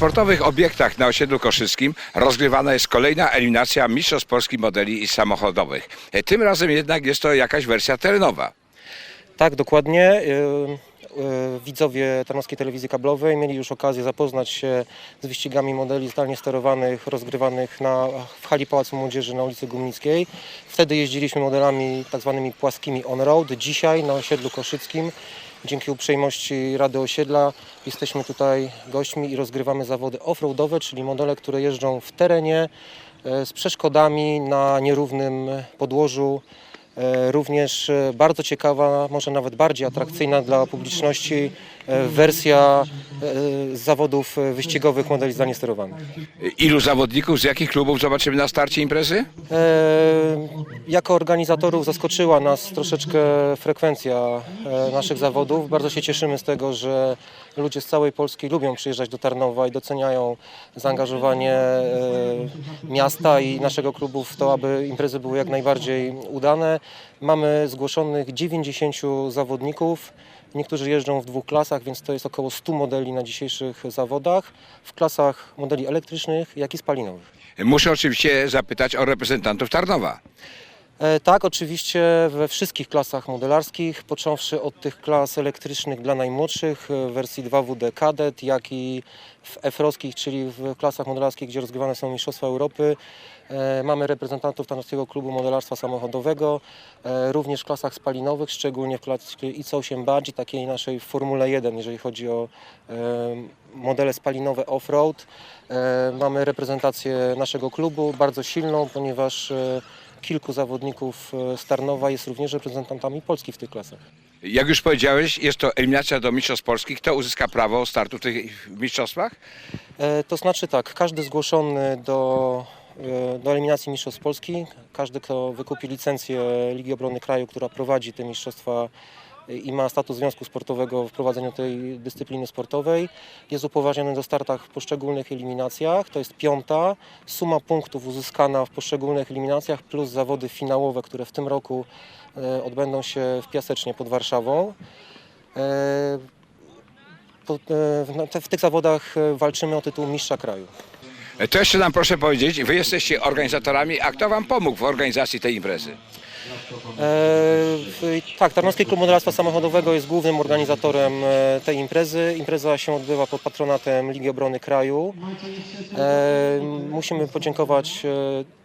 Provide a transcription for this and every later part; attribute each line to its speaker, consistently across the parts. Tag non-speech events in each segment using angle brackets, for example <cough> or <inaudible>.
Speaker 1: sportowych obiektach na osiedlu Koszyskim rozgrywana jest kolejna eliminacja Mistrzostw Polski modeli samochodowych. E, Tym razem jednak jest to jakaś wersja terenowa.
Speaker 2: Tak, dokładnie. Y, y, Widzowie Tarnowskiej Telewizji Kablowej mieli już okazję zapoznać się z wyścigami modeli zdalnie sterowanych, rozgrywanych na, w hali Pałacu Młodzieży na ulicy Gumnickiej. Wtedy jeździliśmy modelami tak zwanymi płaskimi on-road. Dzisiaj na osiedlu Koszyckim, dzięki uprzejmości Rady Osiedla, jesteśmy tutaj gośćmi i rozgrywamy zawody off-roadowe, czyli modele, które jeżdżą w terenie e, z przeszkodami na nierównym podłożu. E, Również e, bardzo ciekawa, może nawet bardziej atrakcyjna dla publiczności wersja e, zawodów e, wyścigowych modeli zdalnie sterowanych.
Speaker 1: E, Ilu zawodników, z jakich klubów zobaczymy na starcie imprezy?
Speaker 2: E, Jako organizatorów zaskoczyła nas troszeczkę frekwencja e, naszych zawodów. Bardzo się cieszymy z tego, że ludzie z całej Polski lubią przyjeżdżać do Tarnowa i doceniają zaangażowanie e, miasta i naszego klubu w to, aby imprezy były jak najbardziej udane. Mamy zgłoszonych 90 zawodników. Niektórzy jeżdżą w dwóch klasach, więc to jest około 100 modeli na dzisiejszych zawodach, w klasach modeli elektrycznych, jak i spalinowych.
Speaker 1: Muszę oczywiście zapytać o reprezentantów Tarnowa.
Speaker 2: E, Tak, oczywiście we wszystkich klasach modelarskich, począwszy od tych klas elektrycznych dla najmłodszych e, w wersji 2WD Cadet, jak i w F-roskich, czyli w klasach modelarskich, gdzie rozgrywane są Mistrzostwa Europy. E, Mamy reprezentantów Tarnowskiego Klubu Modelarstwa Samochodowego, również w klasach spalinowych, szczególnie w klasie IC8 Badge, takiej naszej Formule 1, jeżeli chodzi o modele spalinowe off-road. Mamy reprezentację naszego klubu, bardzo silną, ponieważ kilku zawodników e, z Tarnowa jest również reprezentantami Polski w tych klasach.
Speaker 1: Jak już powiedziałeś, jest to eliminacja do Mistrzostw Polskich. Kto uzyska prawo startu w tych mistrzostwach?
Speaker 2: E, To znaczy tak, każdy zgłoszony do, e, do eliminacji Mistrzostw Polski, każdy kto wykupi licencję Ligi Obrony Kraju, która prowadzi te mistrzostwa i ma status związku sportowego w prowadzeniu tej dyscypliny sportowej, jest upoważniony do startach w poszczególnych eliminacjach. To jest piąta suma punktów uzyskana w poszczególnych eliminacjach plus zawody finałowe, które w tym roku e, odbędą się w Piasecznie pod Warszawą. E, e, w- no, w tych zawodach walczymy o tytuł mistrza kraju.
Speaker 1: To jeszcze nam proszę powiedzieć, wy jesteście organizatorami, a kto wam pomógł w organizacji tej imprezy?
Speaker 2: E, tak, Tarnowski Klub Modelarstwa Samochodowego jest głównym organizatorem e, tej imprezy. Impreza się odbywa pod patronatem Ligi Obrony Kraju. E, musimy podziękować e,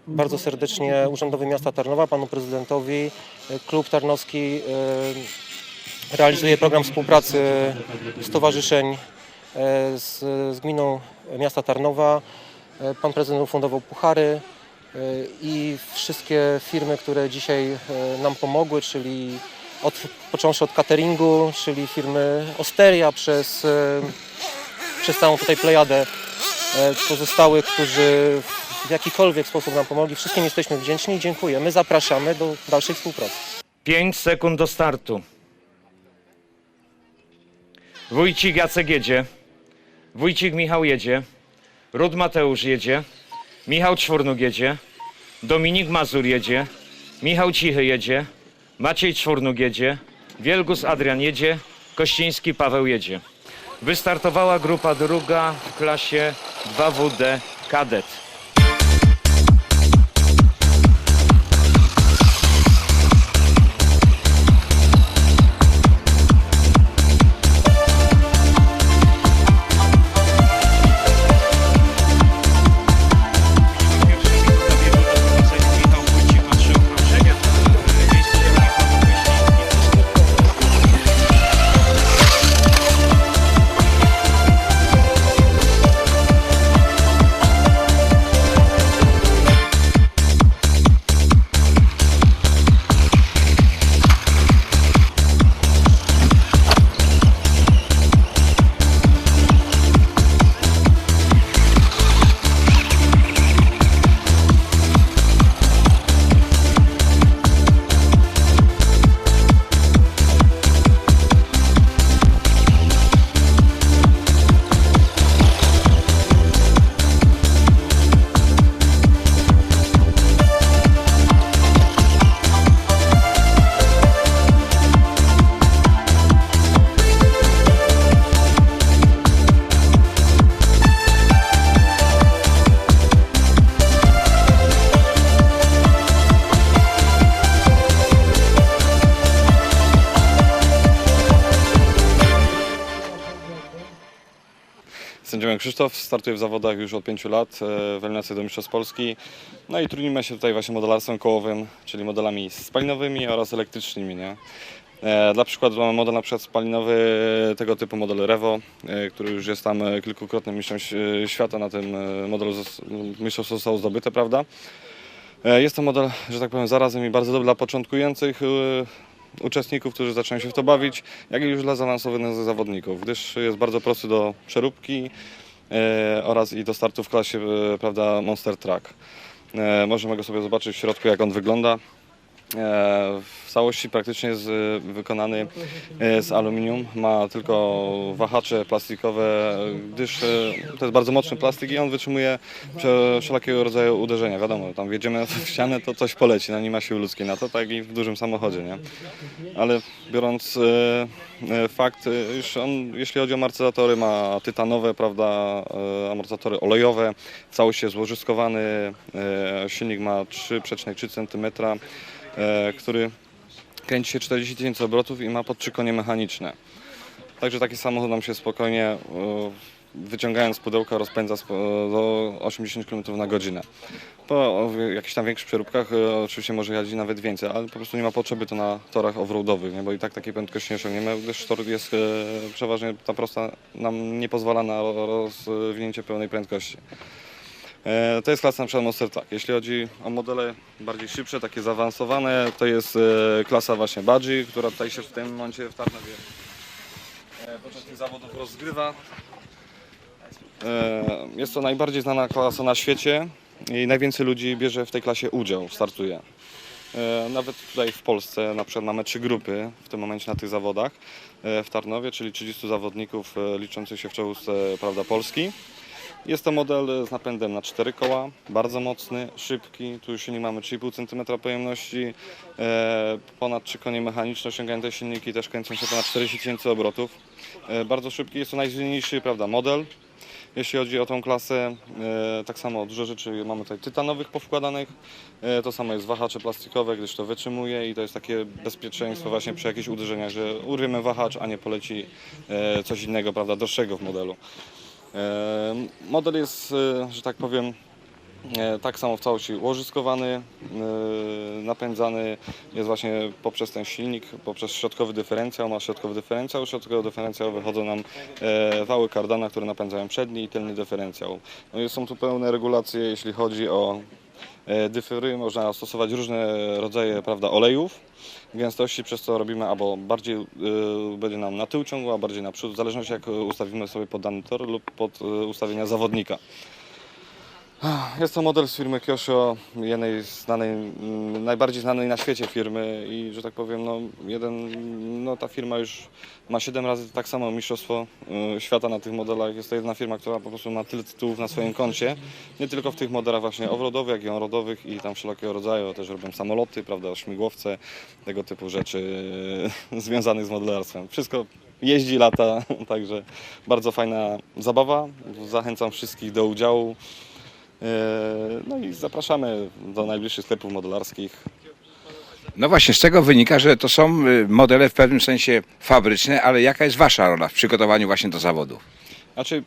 Speaker 2: bardzo serdecznie Urzędowi Miasta Tarnowa, panu prezydentowi. E, Klub Tarnowski realizuje program współpracy stowarzyszeń z, z gminą miasta Tarnowa. E, Pan prezydent ufundował puchary e, i wszystkie firmy, które dzisiaj e, nam pomogły, czyli od, począwszy od cateringu, czyli firmy Osteria przez, przez całą tutaj plejadę pozostałych, którzy w jakikolwiek sposób nam pomogli. Wszystkim jesteśmy wdzięczni i dziękujemy. Zapraszamy do dalszej współpracy.
Speaker 3: 5 sekund do startu. Wójcik Jacek jedzie. Wójcik Michał jedzie. Rud Mateusz jedzie. Michał Czwórnuk jedzie. Dominik Mazur jedzie. Michał Cichy jedzie. Maciej Czwórnuk jedzie. Wielgus Adrian jedzie. Kościński Paweł jedzie. Wystartowała grupa druga w klasie 2WD Kadet.
Speaker 4: Sędzią Krzysztof, startuję w zawodach już od 5 lat e, w eliminacji do Mistrzostw Polski. No i trudnimy się tutaj właśnie modelarstwem kołowym, czyli modelami spalinowymi oraz elektrycznymi. Nie? E, Dla przykładu mamy model na przykład spalinowy e, tego typu model Revo, który już jest tam kilkukrotnym mistrzem świata na tym modelu zos- mistrzostwo zostało zdobyte, prawda? Jest to model, że tak powiem, zarazem i bardzo dobry dla początkujących uczestników, którzy zaczynają się w to bawić, jak i już dla zaawansowanych zawodników, gdyż jest bardzo prosty do przeróbki e, oraz i do startu w klasie e, prawda, Monster Truck. E, możemy go sobie zobaczyć w środku, jak on wygląda. E, W całości praktycznie jest wykonany e, z aluminium. Ma tylko wahacze plastikowe, gdyż e, to jest bardzo mocny plastik i on wytrzymuje wszelkiego rodzaju uderzenia. Wiadomo, tam wjedziemy <laughs> w ścianę, to coś poleci, no nie ma siły ludzkiej na to, tak i w dużym samochodzie, nie? Ale biorąc fakt, już on, jeśli chodzi o amortyzatory, ma tytanowe, prawda, amortyzatory olejowe, całość jest złożyskowany, silnik ma 3,3 cm, który kręci się 40 tysięcy obrotów i ma pod trzy konie mechaniczne. Także taki samochód nam się spokojnie, e, wyciągając z pudełka, rozpędza spo- do 80 km na godzinę. Po jakichś tam większych przeróbkach e, oczywiście może jeździć nawet więcej, ale po prostu nie ma potrzeby to na torach offroadowych, nie? bo i tak takiej prędkości nie osiągniemy, gdyż tor jest e, przeważnie ta prosta nam nie pozwala na ro- rozwinięcie pełnej prędkości. E, To jest klasa na przykład Monster Truck. Jeśli chodzi o modele bardziej szybsze, takie zaawansowane, to jest e, klasa właśnie Badzi, która tutaj się w tym momencie w Tarnowie e, podczas tych zawodów rozgrywa. Jest to najbardziej znana klasa na świecie i najwięcej ludzi bierze w tej klasie udział, startuje. Nawet tutaj w Polsce na przykład mamy trzy grupy w tym momencie na tych zawodach w Tarnowie, czyli 30 zawodników liczących się w czołówce prawda, Polski. Jest to model z napędem na cztery koła, bardzo mocny, szybki. Tu już silnik mamy 3,5 cm pojemności, e, ponad 3 konie mechaniczne, osiągają te silniki, też kręcą się ponad 40 tysięcy obrotów. E, bardzo szybki, jest to najsilniejszy prawda, model. Jeśli chodzi o tą klasę, e, tak samo dużo rzeczy mamy tutaj tytanowych powkładanych. E, to samo jest wahacze plastikowe, gdyż to wytrzymuje i to jest takie bezpieczeństwo właśnie przy jakichś uderzeniach, że urwiemy wahacz, a nie poleci e, coś innego, prawda, droższego w modelu. E, Model jest, e, że tak powiem, E, Tak samo w całości łożyskowany, napędzany jest właśnie poprzez ten silnik, poprzez środkowy dyferencjał. Ma środkowy dyferencjał, z środkowego dyferencjału wychodzą nam wały kardana, które napędzają przedni i tylny dyferencjał. No są tu pełne regulacje, jeśli chodzi o e, dyfery. Można stosować różne rodzaje prawda, olejów, gęstości, przez co robimy albo bardziej e, będzie nam na tył ciągło, a bardziej na przód, w zależności jak ustawimy sobie pod dany tor lub pod e, ustawienia zawodnika. Jest to model z firmy Kyosho, jednej znanej, mm, najbardziej znanej na świecie firmy i że tak powiem, no, jeden, no, ta firma już ma 7 razy tak samo mistrzostwo y, świata na tych modelach. Jest to jedna firma, która po prostu ma tyle tytułów na swoim koncie, nie tylko w tych modelach właśnie offroadowych, jak i onroadowych i tam wszelkiego rodzaju, też robią samoloty, prawda, śmigłowce, tego typu rzeczy y, <laughs> związanych z modelarstwem. Wszystko jeździ, lata, <laughs> także bardzo fajna zabawa. Zachęcam wszystkich do udziału. E, No i zapraszamy do najbliższych sklepów modelarskich.
Speaker 1: No właśnie, z tego wynika, że to są y, modele w pewnym sensie fabryczne, ale jaka jest Wasza rola w przygotowaniu właśnie do zawodów?
Speaker 4: Znaczy,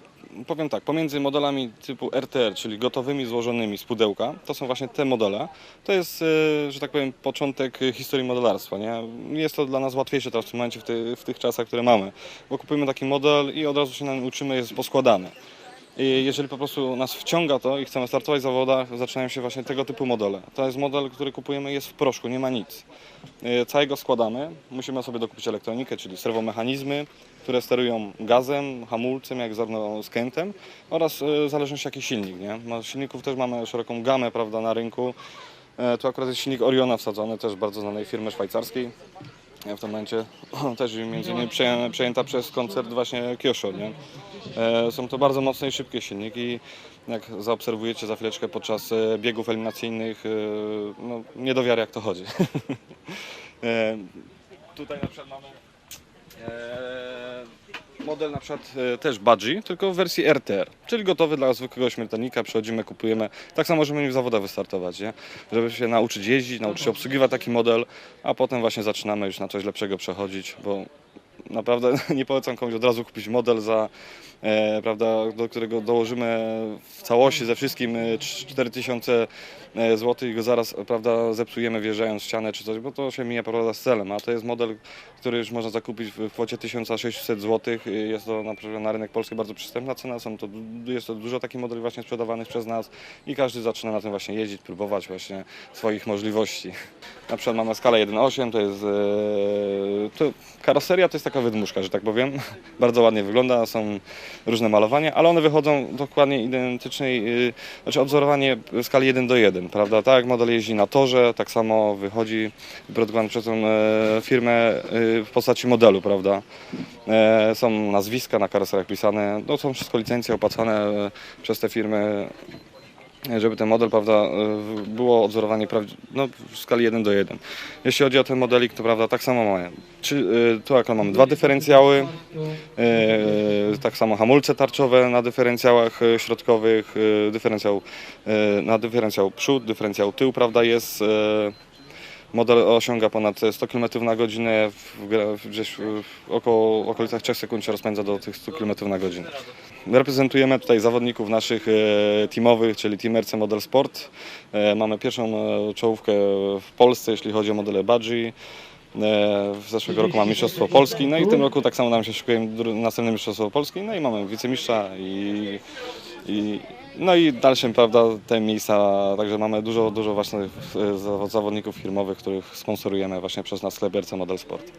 Speaker 4: powiem tak, pomiędzy modelami typu RTR, czyli gotowymi, złożonymi z pudełka, to są właśnie te modele. To jest, e, że tak powiem, początek historii modelarstwa. Nie? Jest to dla nas łatwiejsze teraz w tym momencie, w, ty, w tych czasach, które mamy, bo kupujemy taki model i od razu się nam uczymy, jest poskładany. Jeżeli po prostu nas wciąga to i chcemy startować w zawodach, zaczynają się właśnie tego typu modele. To jest model, który kupujemy, jest w proszku, nie ma nic. E, Całego składamy, musimy sobie dokupić elektronikę, czyli serwomechanizmy, które sterują gazem, hamulcem, jak zarówno skrętem oraz w zależności jaki silnik. Nie? Ma- Silników też mamy szeroką gamę prawda, na rynku. E, Tu akurat jest silnik Oriona wsadzony, też bardzo znanej firmy szwajcarskiej. Ja w tym momencie <clears throat> też między innymi przeję- przejęta przez koncert właśnie Kyosho. Nie? E, Są to bardzo mocne i szybkie silniki. Jak zaobserwujecie za chwileczkę podczas e, biegów eliminacyjnych, e, no, nie do wiary jak to chodzi. <laughs> E, Tutaj na przykład mamy model na przykład e, też Budgie, tylko w wersji RTR, czyli gotowy dla zwykłego śmiertelnika, przychodzimy, kupujemy. Tak samo możemy w zawodach wystartować, nie? żeby się nauczyć jeździć, nauczyć się obsługiwać taki model, a potem właśnie zaczynamy już na coś lepszego przechodzić, bo naprawdę <laughs> nie polecam komuś od razu kupić model za, e, prawda, do którego dołożymy w całości ze wszystkim e, 4000 zł i go zaraz prawda, zepsujemy wjeżdżając w ścianę czy coś, bo to się mija prawda, z celem, a to jest model, który już można zakupić w kwocie 1600 zł. Jest to na, na rynek polski bardzo przystępna cena, są to, jest to dużo takich modeli właśnie sprzedawanych przez nas i każdy zaczyna na tym właśnie jeździć, próbować właśnie swoich możliwości. Na przykład mamy skalę 1.8, to jest e, to, karoseria to jest taka wydmuszka, że tak powiem. <laughs> Bardzo ładnie wygląda, są różne malowania, ale one wychodzą dokładnie identycznej, y, znaczy odzorowanie w skali 1 do 1, prawda? Tak model jeździ na torze, tak samo wychodzi produkowany przez tą firmę y, w postaci modelu, prawda? E, Są nazwiska na karoseriach pisane, no są wszystko licencje opłacane e, przez te firmy, żeby ten model, prawda, e, było odzorowanie no, w skali 1 do 1. Jeśli chodzi o ten modelik, to prawda, tak samo mamy. Czy, tu akurat mamy dwa dyferencjały, tak samo hamulce tarczowe na dyferencjałach środkowych, dyferencjał, na dyferencjał przód, dyferencjał tył, prawda, jest Model osiąga ponad 100 km na godzinę, gdzieś w około w okolicach 3 sekund się rozpędza do tych 100 km na godzinę. Reprezentujemy tutaj zawodników naszych e, teamowych, czyli Team RC Model Sport. E, mamy pierwszą e, czołówkę w Polsce, jeśli chodzi o modele Budgie. E, W zeszłego roku mamy Mistrzostwo Polski, no i w tym roku tak samo nam się szykuje następne Mistrzostwo Polski, no i mamy wicemistrza i, i no i dalszym, prawda, te miejsca, także mamy dużo, dużo właśnie e, zaw- zawodników firmowych, których sponsorujemy właśnie przez nasz sklep Model Sport.